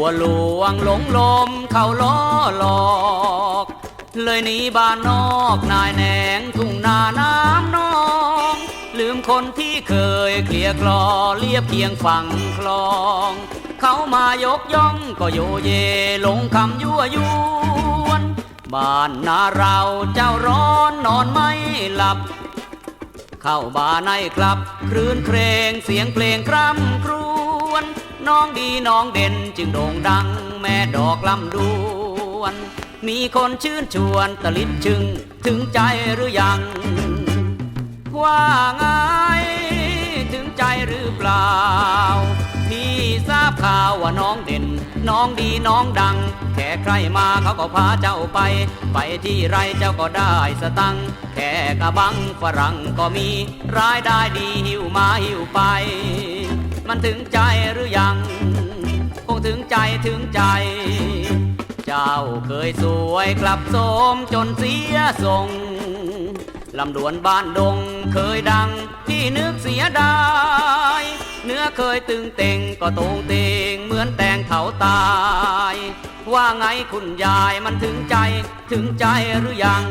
วหลวงหลงลมเขาล้อหลอก เลยหนีบ้านนอกนายแหนงทุ่งนาน้ำนอง ลืมคนที่เคยเคลียร์คลอเลียบเคียงฝั่งคลอง เขามายกย่องก็โยเยหลงคำยั่วยวนบ้านนาเราเจ้าร้อนนอนไม่หลับ เข้าบ้าร์ในคลับครื้นเครงเสียงเพลงคร่ำครวญ น้องดีน้องเด่นจึงโด่งดังแม่ดอกลำดวน มีคนชื่นชวนตะลิดชึงถึงใจหรือยัง ว่าไงถึงใจหรือเปล่า พี่ทราบข่าวว่าน้องเด่น น้องดีน้องดัง แค่ใครมาเขาก็พาเจ้าไป ไปที่ไรเจ้าก็ได้สตังแค่กระบังฝรั่งก็มีรายได้ดีหิวมาหิวไป มันถึงใจหรือยัง คงถึงใจถึงใจ เจ้าเคยสวยกลับโสมจนเสียทรงลำดวนบ้านดงเคยดังที่นึกเสียดาย เนื้อเคยตึงเต่งก็ตรงเต่งเหมือนแตงเถาตาย ว่าไงคุณยายมันถึงใจถึงใจหรือยัง